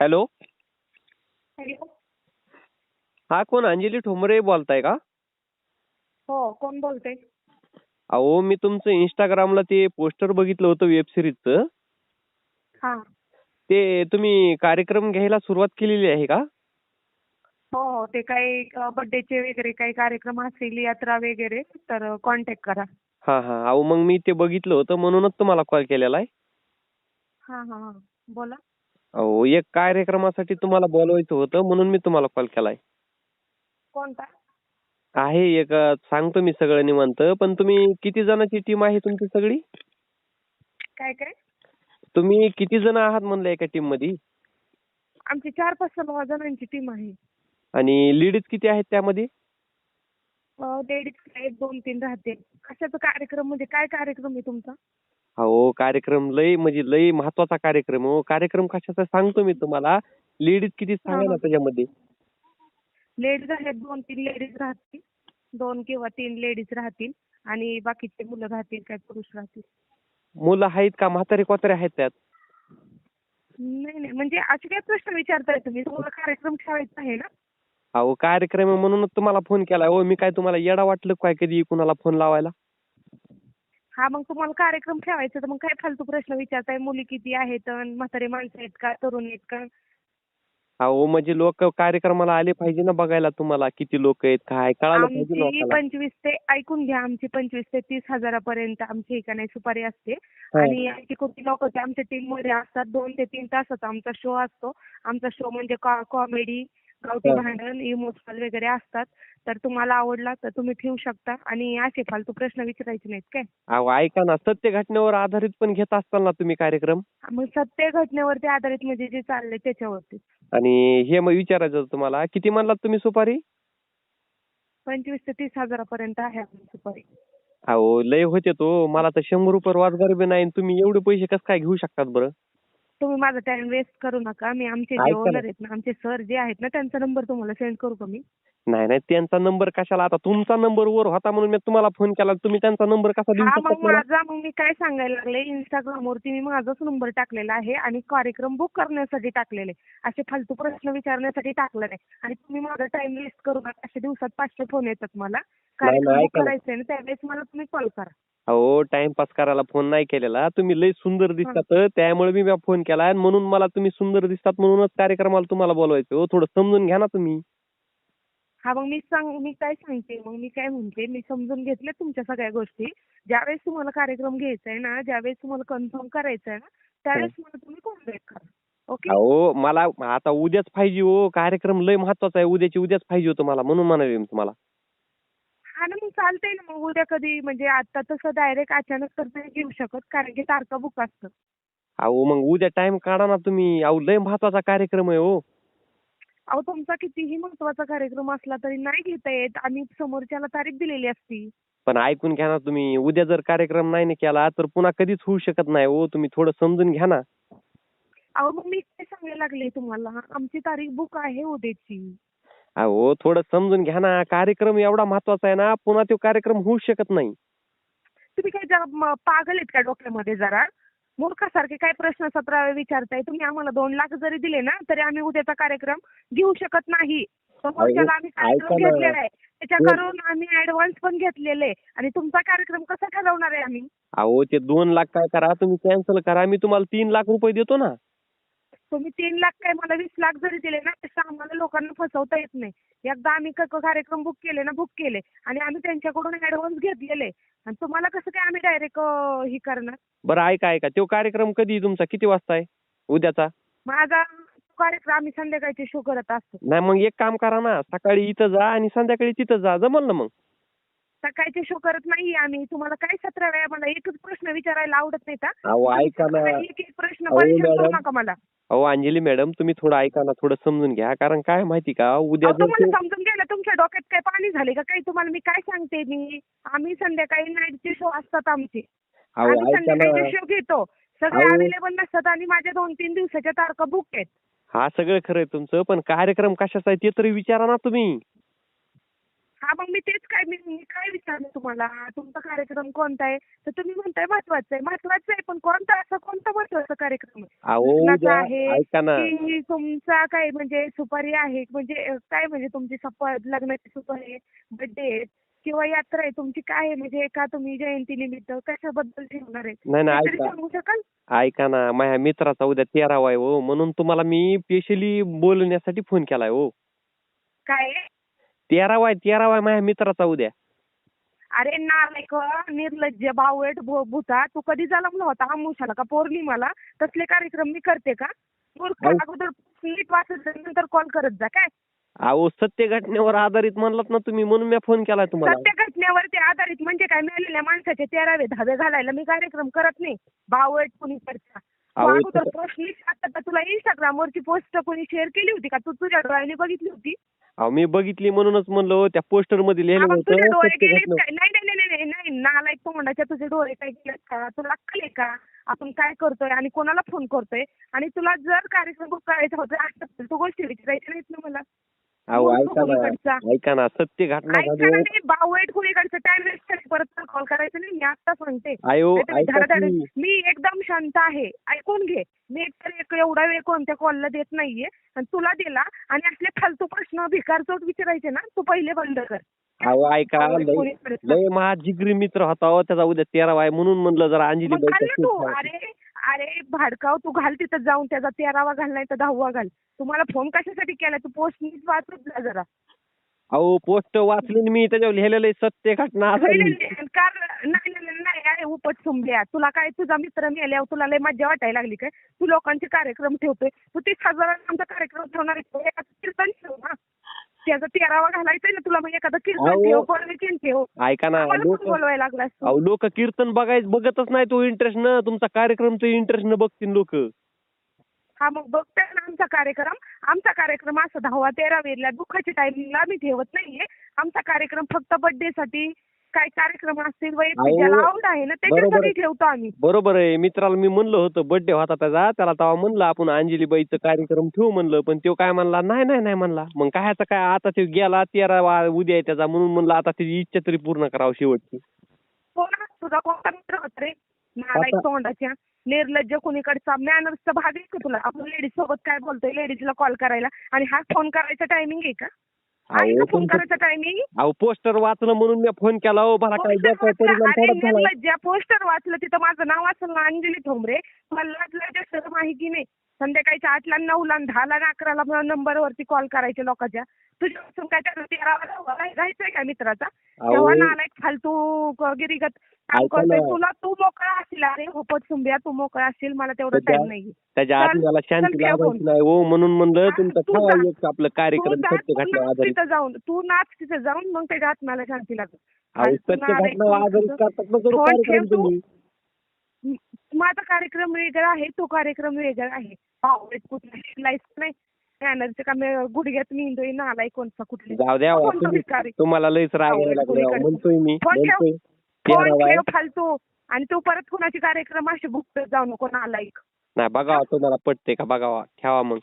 Hello. Hello. हा कोण? अंजली ठोंबरे बोलताय का? हो कोण बोलते अहो मी तुमचं इंस्टाग्रामला ते पोस्टर बघितलं होतं वेब सिरीजचं हा. ते तुम्ही कार्यक्रम घ्यायला सुरुवात केलेली आहे का? हो हो. ते काही बर्थडेचे वगैरे काही कार्यक्रम असतील यात्रा वगैरे तर कॉन्टॅक्ट करा. हा हा. अहो मग मी ते बघितलं होतं म्हणूनच तुम्हाला कॉल केलेला आहे. हा हा हा. बोला. अहो एक कार्यक्रमासाठी तुम्हाला बोलवायचं होतं म्हणून मी तुम्हाला कॉल केलाय. कोणता? आहे एक अं, सांगतो मी सगळं निवांत पण तुम्ही किती जणांची टीम आहे तुमची सगळी? काय काय? तुम्ही किती जण आहात म्हणलं एका टीममध्ये आमची चार पाच सहा जणांची टीम आहे. आणि लेडीज किती आहेत त्यामध्ये? लेडीज एक दोन तीन राहते. कशाचा कार्यक्रम म्हणजे काय कार्यक्रम आहे तुमचा? हो कार्यक्रम लय म्हणजे लय महत्त्वाचा कार्यक्रम हो. कार्यक्रम कशाचा सांगतो मी तुम्हाला. लेडीज किती सांगा ना. त्याच्यामध्ये. लेडीज आहेत दोन तीन लेडीज राहतील. दोन किंवा तीन लेडीज राहतील. आणि बाकीचे मुलं राहतील काय पुरुष राहतील. मुलं आहेत का? म्हातारे कोतारे आहेत त्यात? नाही नाही. म्हणजे असे काय प्रश्न विचारताय तुम्ही. तुम्हाला कार्यक्रम ठेवायचा आहे ना? अहो कार्यक्रम आहे म्हणूनच तुम्हाला फोन केलाय. हो मी काय तुम्हाला येडा वाटलं काय कधी कुणाला फोन लावायला? हा मग तुम्हाला कार्यक्रम ठेवायचा तर मग काय फालतू प्रश्न विचारताय? मुली किती आहेत अन म्हातारे माणसं आहेत का? तरुण आहेत का? अहो म्हणजे लोक कार्यक्रमाला आले पाहिजे ना बघायला तुम्हाला किती लोक आहेत काय? कळालं पाहिजे आमची लोकांना. पंचवीस ते ऐकून घ्या आमची पंचवीस ते तीस हजारापर्यंत आमची एका नाही सुपारी असते. हा. आणि आमची कुठली लोक आमच्या टीममध्ये असतात दोन ते तीन तासाचा आमचा शो असतो. आमचा शो म्हणजे कॉमेडी गावठी. भांडण इमोशनल वगैरे असतात. तर तुम्हाला आवडला तर तुम्ही ठेवू शकता. आणि असे फालतू प्रश्न विचारायचे नाहीत काय? अहो ऐका ना. सत्य घटनेवर आधारित पण घेत असताल ना तुम्ही कार्यक्रम? मग सत्य घटनेवरती आधारित म्हणजे जे चाललंय त्याच्यावरती. आणि हे मग विचारायचं होतं तुम्हाला. किती म्हणलात तुम्ही सुपारी? पंचवीस ते तीस हजारापर्यंत आहे आपली सुपारी. अहो लय होते तो. मला तर शंभर रुपये रोजगार बी नाही आणि तुम्ही एवढे पैसे कसं काय घेऊ शकतात बरं? तुम्ही माझा टाइम वेस्ट करू नका. मी आमचे ऐका जे ना. ओनर आहेत ना आमचे सर जे आहेत ना त्यांचा नंबर तुम्हाला सेंड करू का मी? नाही नाही त्यांचा नंबर कशाला? आता तुमचा नंबर वर होता म्हणून मी तुम्हाला फोन केला. तुम्ही त्यांचा नंबर कसा देऊ हा शकतात मग मला माझा मग मी काय सांगायला लागले? Instagram वरती मी माझाच नंबर टाकलेला आहे आणि कार्यक्रम बुक करण्यासाठी टाकलेले असे फालतू प्रश्न विचारण्यासाठी टाकलं नाही आणि तुम्ही माझा टाइम वेस्ट करू नका. अशा दिवसात पाचशे फोन येतात मला. कार्यक्रम बुक ऐका ना. करायचंय ना त्यावेळेस मला तुम्ही कॉल करा. अहो टाइमपास करायला फोन नाही केलेला. तुम्ही लय सुंदर दिसतात त्यामुळे मी फोन केला. आणि म्हणून मला तुम्ही सुंदर दिसतात म्हणूनच कार्यक्रमाला तुम्हाला बोलवायचं हो. थोडं समजून घ्या ना तुम्ही. हा मग मी सांग मी काय सांगते? मग मी काय म्हणते? मी समजून घेतले तुमच्या सगळ्या गोष्टी. ज्यावेळेस तुम्हाला कार्यक्रम घ्यायचा आहे ना ज्यावेळेस तुम्हाला कन्फर्म करायचं आहे ना त्यावेळेस मला तुम्ही कॉन्टॅक्ट करा. ओके? अहो मला आता उद्याच पाहिजे हो. कार्यक्रम लय महत्त्वाचा आहे. उद्याची उद्याच पाहिजे होतं मला म्हणून म्हणाले मी तुम्हाला. हा ना मग चालतंय ना मग उद्या कधी म्हणजे आता तसं डायरेक्ट अचानक तर नाही घेऊ शकत कारण की तारखा बुक असतं. अहो मग उद्या टाइम काढा ना तुम्ही. अहो लय महत्त्वाचा कार्यक्रम आहे हो. अहो तुमचा कितीही महत्त्वाचा कार्यक्रम असला तरी नाही घेता येत. आम्ही समोरच्याला तारीख दिलेली असती. पण ऐकून घ्या ना तुम्ही. उद्या जर कार्यक्रम नाही ना केला तर पुन्हा कधीच होऊ शकत नाही हो. तुम्ही थोडं समजून घ्या ना. अहो मग मी काय सांगायला लागले तुम्हाला? आमची तारीख बुक आहे उद्याची. अहो थोडं समजून घ्या ना. कार्यक्रम एवढा महत्त्वाचा आहे ना पुन्हा तो कार्यक्रम होऊ शकत नाही. तुम्ही काय जरा म- पागल आहेत का डोक्यामध्ये जरा? मूर्खासारखे काय प्रश्न सतरा विचारताय? तुम्ही आम्हाला दोन लाख जरी दिले ना तरी आम्ही उद्याचा कार्यक्रम घेऊ शकत नाही. समोरच्याला आम्ही कार्यक्रम ऐका ना. घेतलेला आहे त्याच्याकडून आम्ही ऍडव्हान्स पण घेतलेले आणि तुमचा कार्यक्रम कसा ठरवणार आहे आम्ही? अहो ते दोन लाख काय करा तुम्ही कॅन्सल करा. मी तुम्हाला तीन लाख रुपये देतो ना. तुम्ही तीन लाख काय मला वीस लाख जरी दिले ना तसं आम्हाला लोकांना फसवता येत नाही. एकदा आम्ही क- क- कार्यक्रम बुक केले ना बुक केले आणि आम्ही त्यांच्याकडून ऍडव्हान्स घेतलेले. आणि तुम्हाला कसं काय आम्ही डायरेक्ट हे करणार? बरं ऐका ऐका. तो कार्यक्रम कधी आहे तुमचा? किती वाजता आहे? उद्याचा? माझा कार्यक्रम आम्ही संध्याकाळचे शो करत असतो. नाही मग एक काम करा ना. सकाळी इथं जा आणि संध्याकाळी तिथं जा. जमल ना मग? सकाळचे शो करत नाही आम्ही. तुम्हाला काय सतरा वेळा मला एकच प्रश्न विचारायला आवडत नाही का? अहो ऐका ना. एक एक प्रश्न अहो, परेशान करू मॅडम. नका मला. अहो अंजली मॅडम तुम्ही थोडं ऐका ना थोडं समजून घ्या. कारण काय माहिती का उद्या अहो, जर तुम्हाला ते- समजून घ्यायला तुमच्या डोक्यात काय पाणी झाले का? काही तुम्हाला मी काय सांगते मी? आम्ही संध्याकाळी नाईटचे शो असतात आमचे. अहो आम्ही ऐका ना. संध्याकाळचे शो घेतो सगळे अहो. अवेलेबल नसतात आणि माझ्या दोन तीन दिवसाच्या तारखा बुक आहेत. हा सगळं खरंय तुमचं पण कार्यक्रम कशाचा आहे ते तरी विचारा ना तुम्ही. हा मग मी तेच काय मी मी काय विचारलं तुम्हाला? तुमचा कार्यक्रम कोणता आहे? तर तुम्ही म्हणताय महत्त्वाचा आहे. महत्त्वाचा आहे पण कोणता असा कोणता महत्त्वाचा कार्यक्रम आहे? अहो लग्नाचा उद्या आहे ऐका ना. की तुमचा काय म्हणजे सुपारी आहे म्हणजे अ, काय म्हणजे तुमची सपत लग्नाची सुपारी आहे बर्थडे आहे किंवा यात्रा आहे तुमची काय आहे? म्हणजे का तुम्ही जयंती निमित्त कशाबद्दल ठेवणार आहे? नाही ना काहीतरी ऐका. सांगू शकाल? ऐका ना माझ्या मित्राचा उद्या तेरावा आहे हो. म्हणून तुम्हाला मी स्पेशली बोलण्यासाठी फोन केलाय हो. काय? आहे? तेरावा आहे तेरावा आहे माझ्या मित्राचा उद्या. अरे नालायक निर्लज्ज बावट भो- भुता तू कधी जन्मला होता आमुषाला का पौर्णिमाला तसले कार्यक्रम मी करते का? मूर्ख अहो. अगोदर नीट वाचत जा, नंतर कॉल करत जा काय? अहो सत्य घटनेवर आधारित म्हणलात ना तुम्ही म्हणून मी फोन केलाय तुम्हाला. सत्य घटनेवरती आधारित म्हणजे काय? मेलेल्या माणसाचे तेरावे धाबे घालायला मी कार्यक्रम करत नाही. बावट कुणी करता तू अहो, अगोदर तसं- पोस्ट आता तर तुला इंस्टाग्रामवरची पोस्ट कोणी शेअर केली होती का? तू तुझ्या डोळ्याने बघितली होती? अहो मी बघितली म्हणूनच म्हणलं हो, त्या पोस्टरमध्ये लिहिलं तुझे होतं डोळे सत्य गेलेत घटना काय? नाही नाही नाही नाही नाही नालायक तोंडाच्या तुझे डोळे काय गेलेत का? तुला आहे का? आपण काय करतोय आणि कोणाला फोन करतोय? आणि तुला जर कार्यक्रम बुक करायचा होता असं तू गोष्टी विचारायच्या नाहीत ना मला. ऐका. ना सत्य घटना बावट कुणीकडचं? टाइम वेस्ट परत कॉल करायचं नाही मी आता सांगते मी एकदम शांत आहे. ऐकून घे. मी एकतर एक एवढा वेळ कोणत्या कॉलला देत नाहीये. आणि तुला दिला आणि असले फालतू प्रश्न भिकारचोट विचारायचे ना तू पहिले बंद कर. अहो ऐका लय माझा जिगरी मित्र होता हो त्याचा उद्या तेरावा आहे म्हणून म्हणलं जरा अंजली. अरे अरे भाडकाव तू घाल तिथं जाऊन त्याचा तेरावा घाल नाही तर दहावा घाल. तुम्हाला फोन कशासाठी केला? तू पोस्ट नीट वाचत जा जरा. अहो पोस्ट वाचली ना मी त्याच्यावर लिहिलेलं आहे सत्य घटना नाही, आधारित नाही, नाही, कारण नाही नाही, नाही, नाही अरे उपट सुंबल्या तुला काय तुझा मित्र मेल्यावर तुला लय मज्जा वाटायला लागली काय? तू लोकांचे कार्यक्रम ठेवतोय. तू तीस हजारांचा आमचा कार्यक्रम ठेवणार आहे. कीर्तन ठेव ना. त्याचा तेरावा घालायचंय ना तुला मग एखादं कीर्तन अहो. ठेव परमिशन ठेव ऐका ना आम्हाला लोक पण बोलवायला लागलास तू. अहो लोक कीर्तन बघाय बघतच नाही तो इंटरेस्ट न तुमचा कार्यक्रम तो इंटरेस्ट न बघतील लोक हा मग बघतोय ना आमचा कार्यक्रम आमचा कार्यक्रम असा दहावा तेरा वेळेला दुःखाच्या टायमिंगला आम्ही ठेवत नाहीये आमचा कार्यक्रम फक्त बर्थडे साठी काय कार्यक्रम असतील वैयक्तिक ज्याला आवड आहे ना त्याच्यासाठी. ठेवतो आम्ही. बरोबर आहे. मित्राला मी म्हणलं होतं बर्थडे होता त्याचा त्याला तेव्हा म्हणलं आपण अंजलीबाईचं कार्यक्रम ठेवू म्हणलं. पण तो काय म्हणला नाही नाही नाही म्हणला. मग काय आता काय आता तो गेला तेरावा उद्या आहे त्याचा म्हणून म्हणलं आता त्याची इच्छा तरी पूर्ण करावं शेवटची. कोण तुझा कोणता मित्र होता रे? आता- तोंडाच्या. निर्लज्ज कुणीकडचा मॅनर्सचा भाग आहे का तुला? आपण लेडीज सोबत काय बोलतोय लेडीजला कॉल करायला? आणि हा फोन करायचा टायमिंग आहे का? अहो, का फोन करायचा टायमिंग अहो पोस्टर वाचलं म्हणून मी फोन केला हो मला काय परिणाम थोडाच झाला. निर्लज्ज पोस्टर वाचलं तिथं माझं नाव असेल ना अंजली ठोंबरे. मला लाजलाच्या सर माहिती नाही. संध्याकाळच्या आठला नऊला आणि दहाला आणि अकराला नंबरवरती कॉल करायचे लोकांच्या. तुझ्यापासून काय त्याला तेरावा राहायचंय का मित्राचा? तेव्हा अहो नालायक फालतू गिरीगत तुला तू मोकळा असशील अरे होपत सुंबिया तू मोकळा असशील मला तेवढा टाइम नाही त्याच्या आधी मला शांती फोन. नाही हो म्हणून म्हणलं तुमचा ठेवा. एक आपलं कार्यक्रम सत्य घटना आधारित तिथं जाऊन तू नाच तिथं जाऊन मग त्याच्या आत्म्याला शांती लागेल अहो आणि तू सत्य घटना आधारित करतात ना जरूर कार्यक्रम. तुम्ही माझा कार्यक्रम वेगळा आहे तो कार्यक्रम वेगळा आहे आवडत कुठला शिकलायच नाही मॅनरचे का मी गुडघ्यात मेंदोय नालाय कोणता कुठले जाऊ द्या? तुम्हाला लयच राग यायला लागला. म्हणतोय मी. म्हणतोय फोन ठेव फालतू. आणि तू परत कुणाचे कार्यक्रम असे बुक जाऊ नको नालायक नाही बघावा तुम्हाला पटते का? बघावा ठेवा मग.